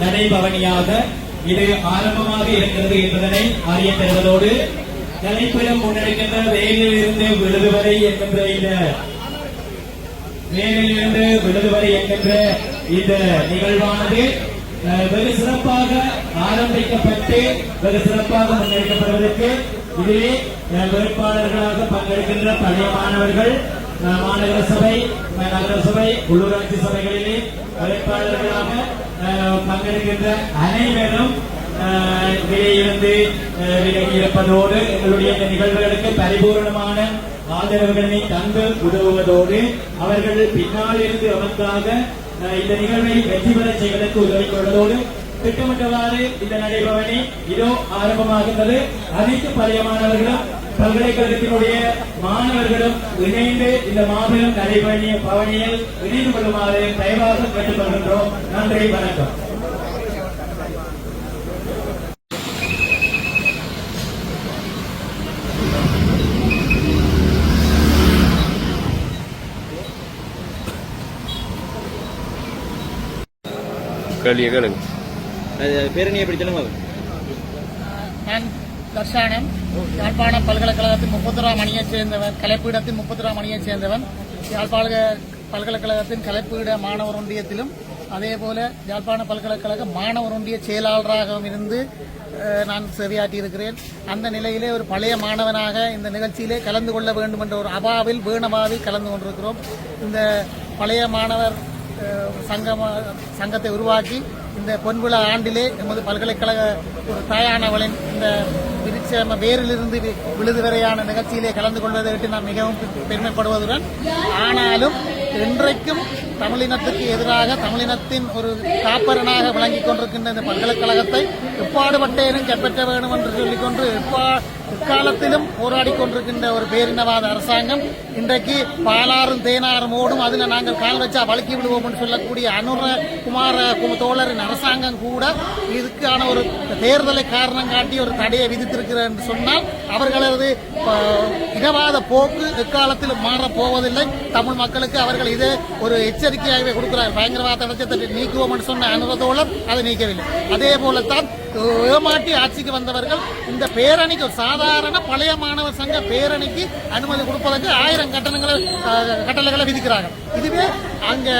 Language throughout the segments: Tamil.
நடைபவனியாக இது ஆரம்பமாக இருக்கிறது என்பதனை அறிய தருவதோடு தலைப்பிடம் முன்னெடுக்கின்ற வேலில் இருந்து விழுதுவரை என்கின்ற இந்த வேலிலிருந்து விழுது வரை என்கின்ற இந்த நிகழ்வானது வெகு சிறப்பாக ஆரம்பிக்கப்பட்டு வெகு சிறப்பாக முன்னெடுக்கப்படுவதற்கு இதிலே அஹ், வேட்பாளர்களாக பங்கெடுக்கின்ற பழைய மாணவர்கள் அஹ், மாநகர சபை நகரசபை உள்ளூராட்சி சபைகளிலே வேட்பாளர்களாக பங்கெடுக்கின்ற அனைவரும் அஹ், இருந்து அஹ், விலகி இருப்பதோடு எங்களுடைய இந்த நிகழ்வுகளுக்கு பரிபூர்ணமான ஆதரவுகளை தந்து உதவுவதோடு அவர்கள் பின்னால் இருந்து அவருக்காக இந்த நிகழ்வை வெற்றி பெற செய்வதற்கு உதவி கொள்வதோடு திட்டமிட்டவாறு இந்த நடைபவனி இதோ ஆரம்பமாகின்றது. அனைத்து பழைய மாணவர்களும் பல்கலைக்கழகத்தினுடைய மாணவர்களும் இணைந்து இந்த மாபெரும் நடைபவனிய பவனியில் இணைந்து கொள்ளுமாறு தயவாக கேட்டுக்கொள்கின்றோம். நன்றி வணக்கம். கேள்வியை கேளுங்க. பேரணி எப்படி சொல்லுங்க? நான் தர்ஷானன் யாழ்ப்பாணம் பல்கலைக்கழகத்தின் முப்பத்தொராம் அணியைச் சேர்ந்தவன் கலைப்பீடத்தின் முப்பத்தொராம் அணியைச் சேர்ந்தவன். யாழ்ப்பாண பல்கலைக்கழகத்தின் கலைப்பீட மாணவர் ஒன்றியத்திலும் அதே போல யாழ்ப்பாண பல்கலைக்கழக மாணவர் ஒன்றிய செயலாளராகவும் இருந்து நான் சரியாற்றியிருக்கிறேன் அந்த நிலையிலே ஒரு பழைய மாணவனாக இந்த நிகழ்ச்சியிலே கலந்து கொள்ள வேண்டும் என்ற ஒரு அபாவில் வேணவாவில் கலந்து கொண்டிருக்கிறோம். இந்த பழைய மாணவர் அஹ், சங்கத்தை உருவாக்கி இந்த பொன்விழா ஆண்டிலே எமது பல்கலைக்கழக ஒரு தாயானவளின் இந்த விருட்சம வேரிலிருந்து வி- விழுது வரையான நிகழ்ச்சியிலே கலந்து கொள்வதை விட்டு நான் மிகவும் பெருமைப்படுவதுடன் ஆனாலும் இன்றைக்கும் தமிழினத்துக்கு எதிராக தமிழினத்தின் ஒரு காப்பரனாக விளங்கிக் கொண்டிருக்கின்ற இந்த பல்கலைக்கழகத்தை எப்பாடுபட்டேனும் கைப்பற்ற வேண்டும் என்று சொல்லிக்கொண்டு எப்பா எக்காலத்திலும் போராடி கொண்டிருக்கின்ற ஒரு பேரினவாத அரசாங்கம் இன்றைக்கு பாலாறும் தேனாறும் ஓடும். அதில் நாங்கள் கால் வச்சா வழுக்கி விடுவோம் என்று சொல்லக்கூடிய அனுர குமார கு- தோழரின் அரசாங்கம் கூட இதுக்கான ஒரு தேர்தலை காரணம் காட்டி ஒரு தடையை விதித்திருக்கிறார் என்று சொன்னால் அவர்களது இனவாத போக்கு எக்காலத்திலும் மாறப் போவதில்லை. தமிழ் மக்களுக்கு அவர்கள் இதே ஒரு எச்சரிக்கையாகவே கொடுக்கிறார். பயங்கரவாத தடச்சத்தை நீக்குவோம் என்று சொன்ன அனுரதோழர் அதை நீக்கவில்லை. அதே போலத்தான் ஏமாட்டி ஆட்சிக்கு வந்தவர்கள் இந்த பேரணிக்கு ஒரு சாதாரண பழைய மாணவர் சங்க பேரணிக்கு அனுமதி கொடுப்பதற்கு ஆயிரம் கட்டணங்களை கட்டளைகளை விதிக்கிறார்கள். இதுவே அங்க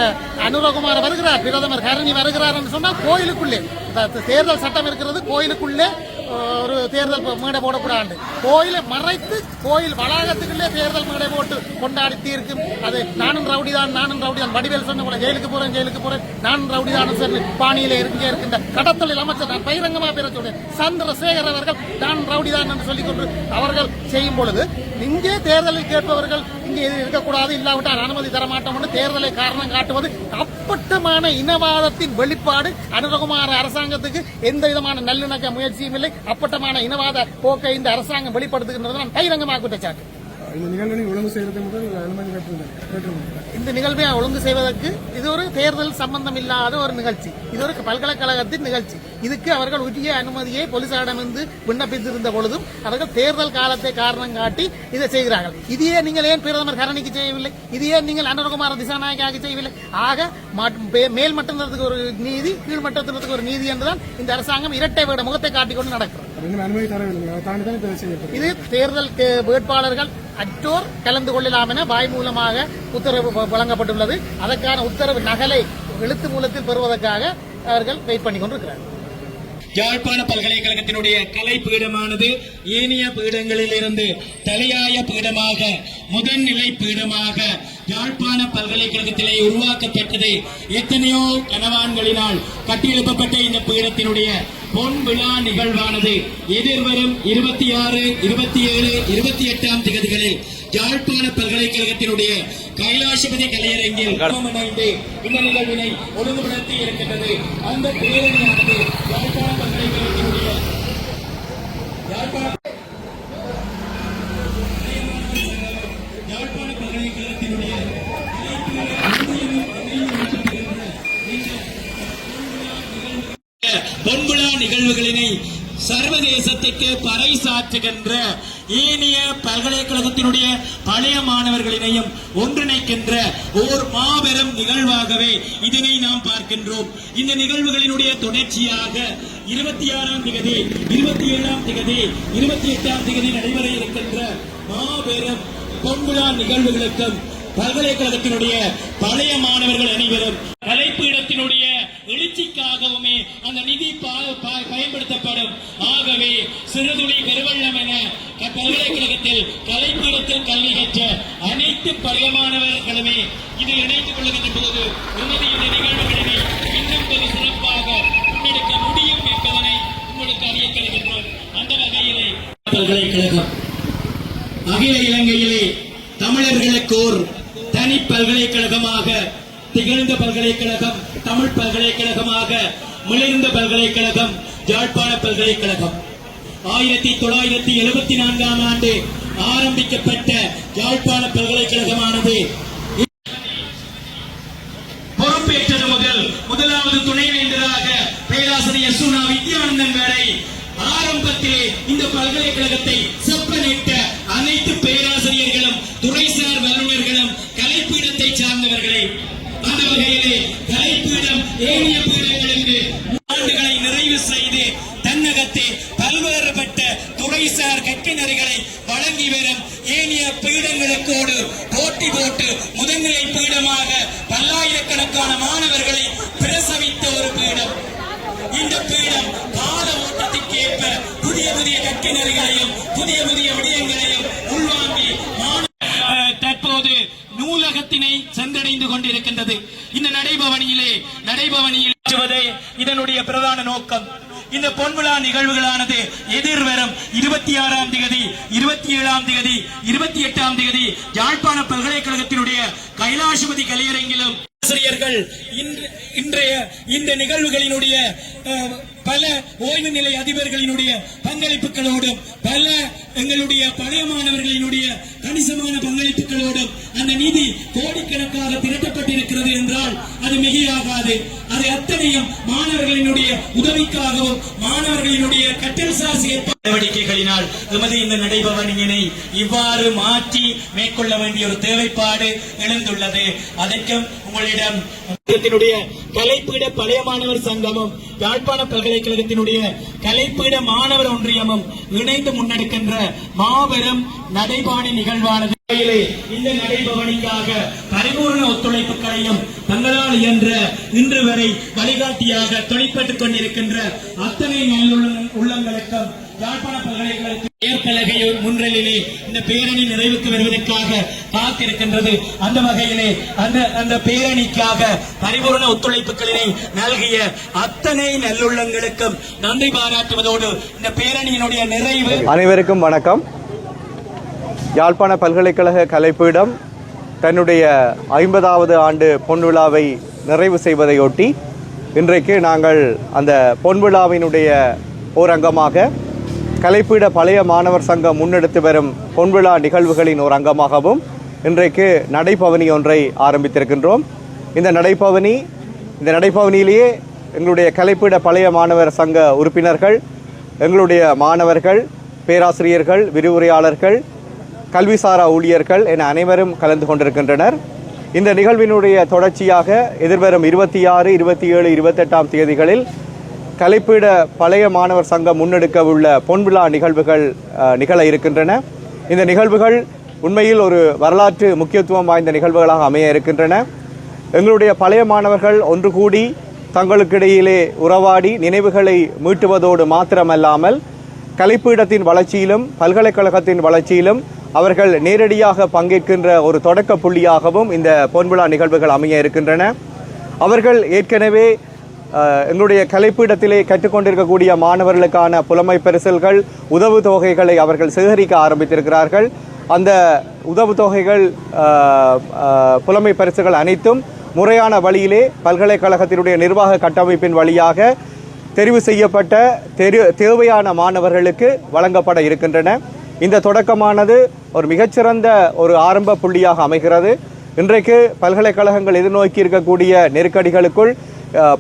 அனுரகுமார் வருகிறார் பிரதமர் கருணி வருகிறார் என்று சொன்னால் கோயிலுக்குள்ளே இந்த தேர்தல் சட்டம் இருக்கிறது கோயிலுக்குள்ளே ஒரு தேர்தல் மேடை போடக்கூடாது. கோயிலை மறைத்து கோயில் வளாகத்துக்குள்ளே தேர்தல் மேடை போட்டு கொண்டாடி தீர்க்கும். அது நானும் ரவுடி தான் நானும் ரவுடி தான் வடிவேல் சொன்ன போல ஜெயிலுக்கு போறேன் ஜெயிலுக்கு போறேன். நானும் ரவுடி தான் சொல்லி பாணியில இருக்க இருக்கின்ற கடத்தலில் அமைச்சர் நான் பகிரங்கமா பேர சொல்றேன். சந்திரசேகர் அவர்கள் நான் ரவுடி தான் என்று சொல்லிக்கொண்டு அவர்கள் செய்யும் பொழுது இங்கே தேர்தலில் கேட்பவர்கள் இங்கே இது இருக்கக்கூடாது இல்லாவிட்டால் அனுமதி தர மாட்டோம் என்று தேர்தலை காரணம் காட்டுவது அப்பட்டமான இனவாதத்தின் வெளிப்பாடு. அனுரகுமார அரசாங்கத்துக்கு எந்த விதமான நல்லிணக்க முயற்சியும் இல்லை. அப்பட்டமான இனவாத போக்கை இந்த அரசாங்கம் வெளிப்படுத்துகின்றது நான் பகிரங்கமாக குற்றச்சாட்டு. இந்த நிகழ்வை ஒழுங்கு செய்யறது முதல் அனுமதி இந்த நிகழ்வை ஒழுங்கு செய்வதற்கு இது ஒரு தேர்தல் சம்பந்தம் இல்லாத ஒரு நிகழ்ச்சி. இது ஒரு பல்கலைக்கழகத்தின் நிகழ்ச்சி. இதுக்கு அவர்கள் உரிய அனுமதியை போலீசாரிடமிருந்து விண்ணப்பித்திருந்த பொழுதும் அவர்கள் தேர்தல் காலத்தை காரணம் காட்டி இதை செய்கிறார்கள். இதையே நீங்கள் ஏன் பிரதமர் கரணிக்கு செய்யவில்லை? இதையே நீங்கள் அனுரகுமார திசாநாயக்காக செய்யவில்லை? ஆக மேல் மட்டத்திற்கு ஒரு நீதி கீழ் மட்டத்திற்கு ஒரு நீதி என்றுதான் இந்த அரசாங்கம் இரட்டை வேட முகத்தை காட்டிக்கொண்டு நடக்கிறது. இது தேர்தல் வேட்பாளர்கள் அற்றோர் கலந்து கொள்ளலாம் என வாய் மூலமாக உத்தரவு வ- வழங்கப்பட்டுள்ளது. அதற்கான உத்தரவு நகலை எழுத்து மூலத்தில் பெறுவதற்காக அவர்கள் வெயிட் பண்ணி கொண்டிருக்கிறார்கள் யாழ்ப்பாண பல்கலைக்கழகத்தினுடைய கலை பீடமானது ஏனைய பீடங்களில் இருந்து தலையாய பீடமாக முதன்நிலை பீடமாக யாழ்ப்பாண பல்கலைக்கழகத்திலே உருவாக்கப்பட்டது. எத்தனையோ கனவான்களினால் கட்டியெழுப்பப்பட்ட இந்த பீடத்தினுடைய பொன் விழா நிகழ்வானது. எதிர்வரும் இருபத்தி ஆறு இருபத்தி ஏழு இருபத்தி எட்டாம் திகதிகளில் யாழ்ப்பாண பல்கலைக்கழகத்தினுடைய கைலாசபதி கலையரங்கில் இணைந்து இந்த நிகழ்வினை ஒழுங்குபடுத்தி இருக்கின்றது. அந்த பேரணியானது யாழ்ப்பாண பல்கலைக்கழகத்தினுடைய யாழ்ப்பாண யாழ்ப்பாண சர்வதேசத்துக்கு பறைசாற்றுகின்ற ஏனைய பல்கலைக்கழகத்தினுடைய பழைய மாணவர்களினையும் ஒன்றிணைக்கின்ற ஓர் மாபெரும் நிகழ்வாகவே இதனை நாம் பார்க்கின்றோம். இந்த நிகழ்வுகளினுடைய தொடர்ச்சியாக இருபத்தி ஆறாம் திகதி இருபத்தி ஏழாம் திகதி இருபத்தி எட்டாம் திகதி நடைபெற இருக்கின்ற மாபெரும் பொன்விழா நிகழ்வுகளுக்கும் பல்கலைக்கழகத்தினுடைய பழைய மாணவர்கள் அனைவரும் நிதிக்காகவுமே அந்த நிதி பயன்படுத்தப்படும். ஆகவே சிறுதுளி பெருவள்ளம் என பல்கலைக்கழகத்தில் கலைப்பீடத்தில் கல்வி கற்ற அனைத்து பழைய மாணவர்களுமே இதில் இணைத்துக் கொள்கின்ற போது உமது இந்த நிகழ்வுகளினை இன்னும் வெகு சிறப்பாக முன்னெடுக்க முடியும் என்பதனை உங்களுக்கு அறிய தருகின்றோம். அந்த வகையிலே பல்கலைக்கழகம் அகில இலங்கையிலே தமிழர்களுக்கு ஒரு தனி பல்கலைக்கழகமாக திகழ்ந்த பல்கலைக்கழகம் தமிழ் பல்கலைக்கழகமாக மிளிர்ந்த பல்கலைக்கழகம் யாழ்ப்பாண பல்கலைக்கழகம். ஆயிரத்தி தொள்ளாயிரத்தி எழுபத்தி நான்காம் ஆண்டு ஆரம்பிக்கப்பட்ட யாழ்ப்பாண பல்கலைக்கழகமானது பொறுப்பேற்றது முதல் முதலாவது துணைவேந்தராக பேராசிரியர் சுனா வித்யானந்தன் வரை ஆரம்பத்திலே இந்த பல்கலைக்கழகத்தை செப்பனிட்ட அனைத்து பேராசிரியர்களும் துறைசார் வல்லுநர்களும் கலைப்பீடத்தை சார்ந்தவர்களே. அந்த வகையிலே சென்றடைந்து கொண்டிருக்கின்றது. இந்த நடைபவனியிலே நடைபவனியிலே இதனுடைய பிரதான நோக்கம். இந்த பொன்விழா நிகழ்வுகளானது எதிர்வரும் இருபத்தி ஆறாம் தேதி இருபத்தி ஏழாம் தேதி இருபத்தி எட்டாம் தேதி யாழ்ப்பாண பல்கலைக்கழகத்தினுடைய கைலாசபதி கலையரங்கிலும் ஆசிரியர்கள் இன்றைய இந்த நிகழ்வுகளினுடைய பல ஓய்வு நிலை அதிபர்களினுடைய பங்களிப்புகளோடும் பல எங்களுடைய பழைய மாணவர்களினுடைய கணிசமான பங்களிப்புகளோடும் அந்த நிதி கோடிக்கணக்காக திரட்டப்பட்டிருக்கிறது என்றால் அது மிகையாகாது. அது அத்தனையும் மாணவர்களினுடைய உதவிக்காகவும் மாணவர்களினுடைய கற்றல் சார் நடவடிக்கைகளினால் எமது இந்த நடைபவனியினை இவ்வாறு மாற்றி மேற்கொள்ள வேண்டிய ஒரு தேவைப்பாடு எழுந்துள்ளது. அதற்கும் உங்களிடம் கலைப்பீட பழைய மாணவர் சங்கமும் யாழ்ப்பாண பல்கலைக்கழகத்தினுடைய கலைப்பீட மாணவர் ஒன்றியமும் இணைந்து முன்னெடுக்கின்ற மாபெரும் நடைபாணி நிகழ்வானது. இந்த நடைபவனிக்காக பரிபூர்ண ஒத்துழைப்புகளையும் தங்களால் இயன்ற இன்று வரை வழிகாட்டியாக தொழிற்பட்டுக் கொண்டிருக்கின்ற அத்தனை நல்லுள்ள- உள்ளங்களுக்கும் யாழ்ப்பாண பல்கலைக்கழகத்தில் ஏற்பலகையோர் முன்னிலையிலே இந்த பேரணி நிறைவுக்கு வருவதற்காக காத்திருக்கின்றது. அந்த வகையிலே அந்த அந்த பேரணிக்காக பரிபூர்ண ஒத்துழைப்புகளினை நல்கிய அத்தனை நல்லுள்ளங்களுக்கும் நன்றி பாராட்டுவதோடு இந்த பேரணியினுடைய நிறைவு. அனைவருக்கும் வணக்கம். யாழ்ப்பாண பல்கலைக்கழக கலைப்பீடம் தன்னுடைய ஐம்பதாவது ஆண்டு பொன்விழாவை நிறைவு செய்வதையொட்டி இன்றைக்கு நாங்கள் அந்த பொன்விழாவினுடைய ஓர் அங்கமாக கலைப்பீட பழைய மாணவர் சங்கம் முன்னெடுத்து வரும் பொன்விழா நிகழ்வுகளின் ஒரு அங்கமாகவும் இன்றைக்கு நடைபவனி ஒன்றை ஆரம்பித்திருக்கின்றோம். இந்த நடைபவனி இந்த நடைபவனியிலேயே எங்களுடைய கலைப்பீட பழைய மாணவர் சங்க உறுப்பினர்கள் எங்களுடைய மாணவர்கள் பேராசிரியர்கள் விரிவுரையாளர்கள் கல்விசாரா ஊழியர்கள் என அனைவரும் கலந்து கொண்டிருக்கின்றனர். இந்த நிகழ்வினுடைய தொடர்ச்சியாக எதிர்வரும் இருபத்தி ஆறு இருபத்தி ஏழு இருபத்தெட்டாம் தேதிகளில் கலைப்பீட பழைய மாணவர் சங்கம் முன்னெடுக்க உள்ள பொன்விழா நிகழ்வுகள் நிகழ இருக்கின்றன. இந்த நிகழ்வுகள் உண்மையில் ஒரு வரலாற்று முக்கியத்துவம் வாய்ந்த நிகழ்வுகளாக அமைய இருக்கின்றன. எங்களுடைய பழைய மாணவர்கள் ஒன்று கூடி தங்களுக்கிடையிலே உறவாடி நினைவுகளை மீட்டுவதோடு மாத்திரமல்லாமல் கலைப்பீடத்தின் வளர்ச்சியிலும் பல்கலைக்கழகத்தின் வளர்ச்சியிலும் அவர்கள் நேரடியாக பங்கேற்கின்ற ஒரு தொடக்க புள்ளியாகவும் இந்த பொன்விழா நிகழ்வுகள் அமைய இருக்கின்றன. அவர்கள் ஏற்கனவே எங்களுடைய கலைப்பீடத்திலே கற்றுக்கொண்டிருக்கக்கூடிய மாணவர்களுக்கான புலமை பரிசல்கள் உதவு தொகைகளை அவர்கள் சேகரிக்க ஆரம்பித்திருக்கிறார்கள். அந்த உதவு தொகைகள் புலமை பரிசுகள் அனைத்தும் முறையான வழியிலே பல்கலைக்கழகத்தினுடைய நிர்வாக கட்டமைப்பின் வழியாக தெரிவு செய்யப்பட்ட தெரு தேவையான மாணவர்களுக்கு வழங்கப்பட இருக்கின்றன. இந்த தொடக்கமானது ஒரு மிகச்சிறந்த ஒரு ஆரம்ப புள்ளியாக அமைகிறது. இன்றைக்கு பல்கலைக்கழகங்கள் எதிர்நோக்கி இருக்கக்கூடிய நெருக்கடிகளுக்குள்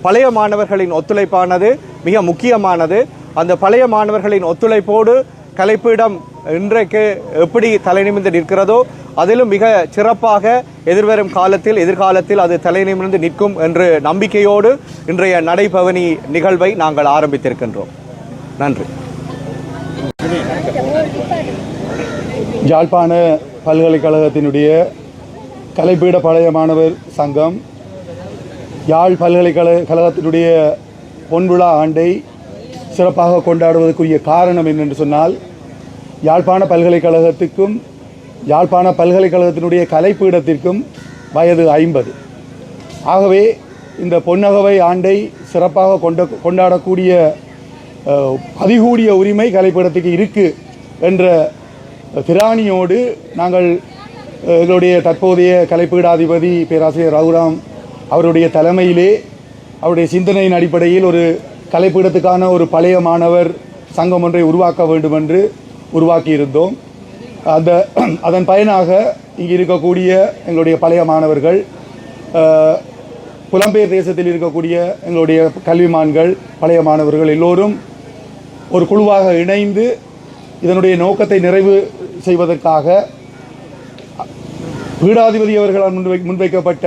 பழைய மாணவர்களின் ஒத்துழைப்பானது மிக முக்கியமானது. அந்த பழைய மாணவர்களின் ஒத்துழைப்போடு கலைப்பீடம் இன்றைக்கு எப்படி தலைநிமிர்ந்து நிற்கிறதோ அதிலும் மிக சிறப்பாக எதிர்வரும் காலத்தில் எதிர்காலத்தில் அது தலைநிமிர்ந்து நிற்கும் என்று நம்பிக்கையோடு இன்றைய நடைபவனி நிகழ்வை நாங்கள் ஆரம்பித்திருக்கின்றோம். நன்றி. யாழ்ப்பாண பல்கலைக்கழகத்தினுடைய கலைப்பீட பழைய மாணவர் சங்கம் யாழ் பல்கலைக்கழக கழகத்தினுடைய பொன்விழா ஆண்டை சிறப்பாக கொண்டாடுவதற்குரிய காரணம் என்னென்று சொன்னால் யாழ்ப்பாண பல்கலைக்கழகத்துக்கும் யாழ்ப்பாண பல்கலைக்கழகத்தினுடைய கலைப்பீடத்திற்கும் வயது ஐம்பது. ஆகவே இந்த பொன்னகவை ஆண்டை சிறப்பாக கொண்ட கொண்டாடக்கூடிய பதிகூடிய உரிமை கலைப்பீடத்துக்கு இருக்குது என்ற திராணியோடு நாங்கள் எங்களுடைய தற்போதைய கலைப்பீடாதிபதி பேராசிரியர் ரகுராம் அவருடைய தலைமையிலே அவருடைய சிந்தனையின் அடிப்படையில் ஒரு கலைப்பீடத்துக்கான ஒரு பழைய மாணவர் சங்கம் ஒன்றை உருவாக்க வேண்டும் என்று உருவாக்கியிருந்தோம். அந்த அதன் பயனாக இங்கு இருக்கக்கூடிய எங்களுடைய பழைய மாணவர்கள் புலம்பெயர் தேசத்தில் இருக்கக்கூடிய எங்களுடைய கல்விமான்கள் பழைய மாணவர்கள் எல்லோரும் ஒரு குழுவாக இணைந்து இதனுடைய நோக்கத்தை நிறைவு செய்வதற்காக பீடாதிபதி அவர்களால் முன்வை முன்வைக்கப்பட்ட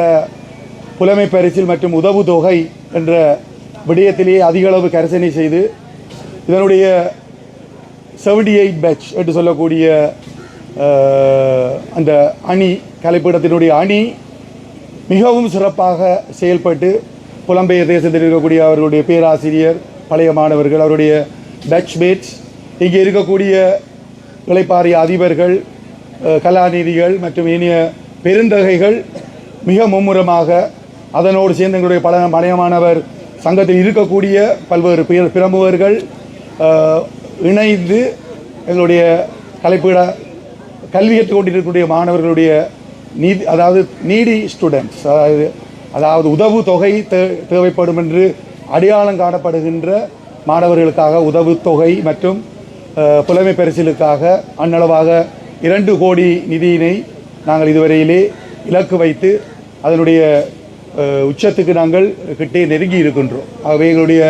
புலமை பரிசில் மற்றும் தொகை என்ற விடயத்திலேயே அதிக அளவு கரிசனை செய்து இதனுடைய செவன்டி எயிட் பேட்ச் என்று சொல்லக்கூடிய அந்த அணி கலைப்பீடத்தினுடைய அணி மிகவும் சிறப்பாக செயல்பட்டு புலம்பெயர் தேசத்தில் இருக்கக்கூடிய அவர்களுடைய பேராசிரியர் பழைய மாணவர்கள் அவருடைய பேட்ச்மேட்ஸ் இங்கே இருக்கக்கூடிய இளைப்பாறிய அதிபர்கள் கலாநிதிகள் மற்றும் இனிய பெருந்தகைகள் மிக மும்முரமாக அதனோடு சேர்ந்து எங்களுடைய பல பழைய மாணவர் சங்கத்தில் இருக்கக்கூடிய பல்வேறு பிற- பிரமுகர்கள் இணைந்து எங்களுடைய கலைப்பீட கல்வி கற்றுக்கொண்டிருக்கக்கூடிய மாணவர்களுடைய நீதி அதாவது நீடி ஸ்டூடெண்ட்ஸ் அதாவது அதாவது உதவு தொகை தே தேவைப்படும் என்று அடையாளம் காணப்படுகின்ற மாணவர்களுக்காக உதவுத்தொகை மற்றும் புலமை பரிசிலுக்காக அன்னளவாக இரண்டு கோடி நிதியினை நாங்கள் இதுவரையிலே இலக்கு வைத்து அதனுடைய உச்சத்துக்கு நாங்கள் கிட்டே நெருங்கி இருக்கின்றோம். ஆகவே எங்களுடைய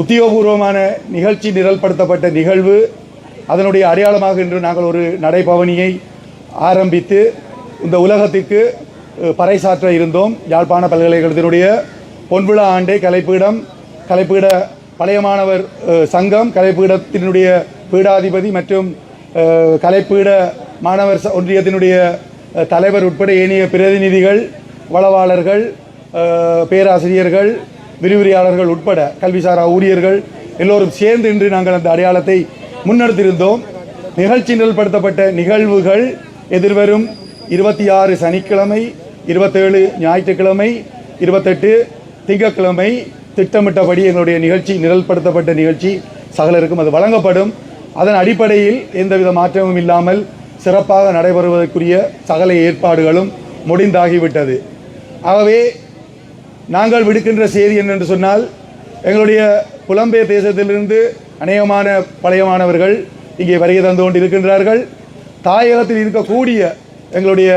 உத்தியோகபூர்வமான நிகழ்ச்சி நிரல்படுத்தப்பட்ட நிகழ்வு அதனுடைய அடையாளமாக இன்று நாங்கள் ஒரு நடைபவனியை ஆரம்பித்து இந்த உலகத்திற்கு பறைசாற்ற இருந்தோம். யாழ்ப்பாண பல்கலைக்கழகத்தினுடைய பொன்விழா ஆண்டை கலைப்பீடம் கலைப்பீட பழைய மாணவர் சங்கம் கலைப்பீடத்தினுடைய பீடாதிபதி மற்றும் கலைப்பீட மாணவர் ச- ஒன்றியத்தினுடைய தலைவர் உட்பட ஏனைய பிரதிநிதிகள் வளவாளர்கள் பேராசிரியர்கள் விரிவுரையாளர்கள் உட்பட கல்விசாரா ஊழியர்கள் எல்லோரும் சேர்ந்து இன்று நாங்கள் அந்த அடையாளத்தை முன்னெடுத்திருந்தோம். நிகழ்ச்சி நிரல்படுத்தப்பட்ட நிகழ்வுகள் எதிர்வரும் இருபத்தி ஆறு சனிக்கிழமை இருபத்தேழு ஞாயிற்றுக்கிழமை இருபத்தெட்டு திங்கக்கிழமை திட்டமிட்டபடி எங்களுடைய நிகழ்ச்சி நிரல்படுத்தப்பட்ட நிகழ்ச்சி சகலருக்கும் அது வழங்கப்படும். அதன் அடிப்படையில் எந்தவித மாற்றமும் இல்லாமல் சிறப்பாக நடைபெறுவதற்குரிய சகல ஏற்பாடுகளும் முடிந்தாகிவிட்டது. ஆகவே நாங்கள் விடுக்கின்ற செய்தி என்னென்று சொன்னால் எங்களுடைய புலம்பெயர் தேசத்திலிருந்து அநேகமான பழைய மாணவர்கள் இங்கே வருகை தந்து கொண்டிருக்கின்றார்கள். தாயகத்தில் இருக்கக்கூடிய எங்களுடைய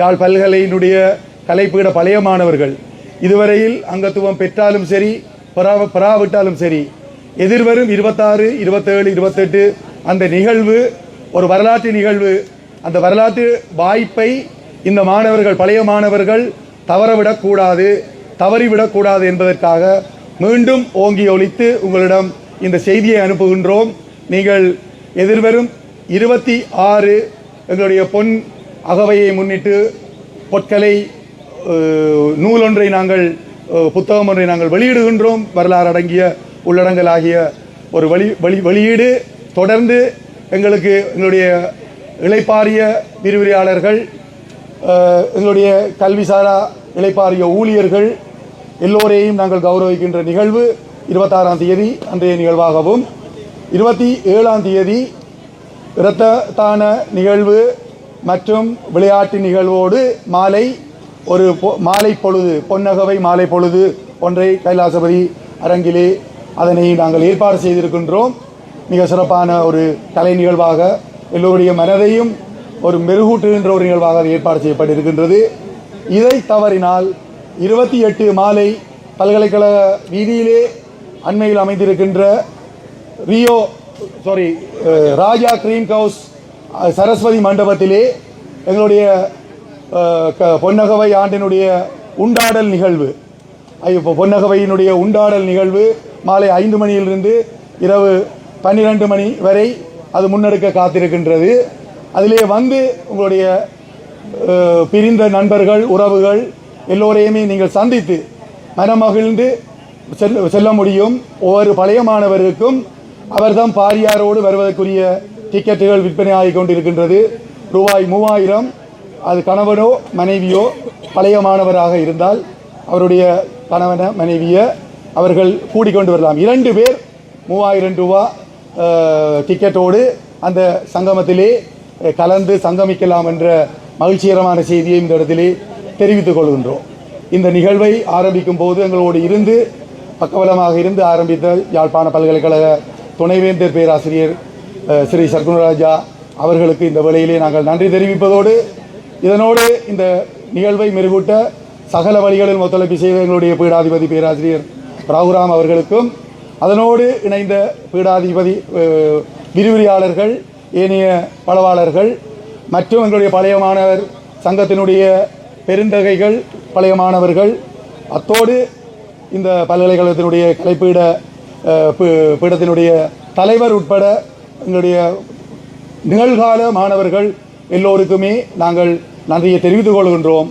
யாழ் பல்கலையினுடைய கலைப்பீட பழைய மாணவர்கள் இதுவரையில் அங்கத்துவம் பெற்றாலும் சரி பெறா பெறாவிட்டாலும் சரி எதிர்வரும் இருபத்தாறு இருபத்தேழு இருபத்தெட்டு அந்த நிகழ்வு ஒரு வரலாற்று நிகழ்வு அந்த வரலாற்று வாய்ப்பை இந்த மாணவர்கள் பழைய மாணவர்கள் தவறவிடக்கூடாது தவறிவிடக்கூடாது என்பதற்காக மீண்டும் ஓங்கி ஒழித்து உங்களிடம் இந்த செய்தியை அனுப்புகின்றோம். நீங்கள் எதிர்வரும் இருபத்தி ஆறு எங்களுடைய பொன் அகவையை முன்னிட்டு பொற்கலை நூலொன்றை நாங்கள் புத்தகம் ஒன்றை நாங்கள் வெளியிடுகின்றோம். வரலாறு அடங்கிய உள்ளடங்கலாகிய ஒரு வெளி வெளி வெளியீடு. தொடர்ந்து எங்களுக்கு எங்களுடைய இளைப்பாரிய விரிவுரையாளர்கள் எங்களுடைய கல்வி சாரா இளைப்பாறிய ஊழியர்கள் எல்லோரையும் நாங்கள் கௌரவிக்கின்ற நிகழ்வு இருபத்தாறாம் தேதி அன்றைய நிகழ்வாகவும் இருபத்தி ஏழாம் தேதி இரத்த தான நிகழ்வு மற்றும் விளையாட்டு நிகழ்வோடு மாலை ஒரு பொ- மாலை பொழுது பொன்னகவை மாலை பொழுது ஒன்றை கைலாசபதி அரங்கிலே அதனை நாங்கள் ஏற்பாடு செய்திருக்கின்றோம். மிக சிறப்பான ஒரு கலை நிகழ்வாக எல்லோருடைய மனதையும் ஒரு மெருகூட்டுகின்ற ஒரு நிகழ்வாக அது ஏற்பாடு செய்யப்பட்டிருக்கின்றது. இதை தவறினால் இருபத்தி எட்டு மாலை பல்கலைக்கழக வீதியிலே அண்மையில் அமைந்திருக்கின்ற Rio sorry Raja cream house Saraswati மண்டபத்திலே எங்களுடைய க- பொன்னகவை ஆண்டினுடைய உண்டாடல் நிகழ்வு இப்போ பொன்னகவையினுடைய உண்டாடல் நிகழ்வு மாலை ஐந்து மணியிலிருந்து இரவு பன்னிரண்டு மணி வரை அது முன்னெடுக்க காத்திருக்கின்றது. அதிலே வந்து உங்களுடைய பிரிந்த நண்பர்கள் உறவுகள் எல்லோரையுமே நீங்கள் சந்தித்து மனமகிழ்ந்து செல்ல செல்ல முடியும். ஒவ்வொரு பழைய மாணவருக்கும் அவர்தான் பாரியாரோடு வருவதற்குரிய டிக்கெட்டுகள் விற்பனை ஆகி கொண்டிருக்கின்றது. ரூபாய் மூவாயிரம். அது கணவனோ மனைவியோ பழைய மாணவராக இருந்தால் அவருடைய கணவன மனைவியை அவர்கள் கூடிக்கொண்டு வரலாம். இரண்டு பேர் மூவாயிரம் ரூபா டிக்கெட்டோடு அந்த சங்கமத்திலே கலந்து சங்கமிக்கலாம் என்ற மகிழ்ச்சிகரமான செய்தியை இந்த இடத்திலே தெரிவித்துக் கொள்கின்றோம். இந்த நிகழ்வை ஆரம்பிக்கும் போது எங்களோடு இருந்து பக்கபலமாக இருந்து ஆரம்பித்த யாழ்ப்பாண பல்கலைக்கழக துணைவேந்தர் பேராசிரியர் ஸ்ரீ சர்க்குணராஜா அவர்களுக்கு இந்த வேளையிலே நாங்கள் நன்றி தெரிவிப்பதோடு இதனோடு இந்த நிகழ்வை மெருகூட்ட சகல வழிகளில் ஒத்துழைப்பு செய்த எங்களுடைய பீடாதிபதி பேராசிரியர் ராகுராம் அவர்களுக்கும் அதனோடு இணைந்த பீடாதிபதி விரிவுரையாளர்கள் ஏனைய பலவாளர்கள் மற்றும் எங்களுடைய பழைய மாணவர் சங்கத்தினுடைய பெருந்தகைகள் பழைய மாணவர்கள் அத்தோடு இந்த பல்கலைக்கழகத்தினுடைய கலைப்பீட பீடத்தினுடைய தலைவர் உட்பட எங்களுடைய நிகழ்கால மாணவர்கள் எல்லோருக்குமே நாங்கள் நன்றியை தெரிவித்துக் கொள்கின்றோம்.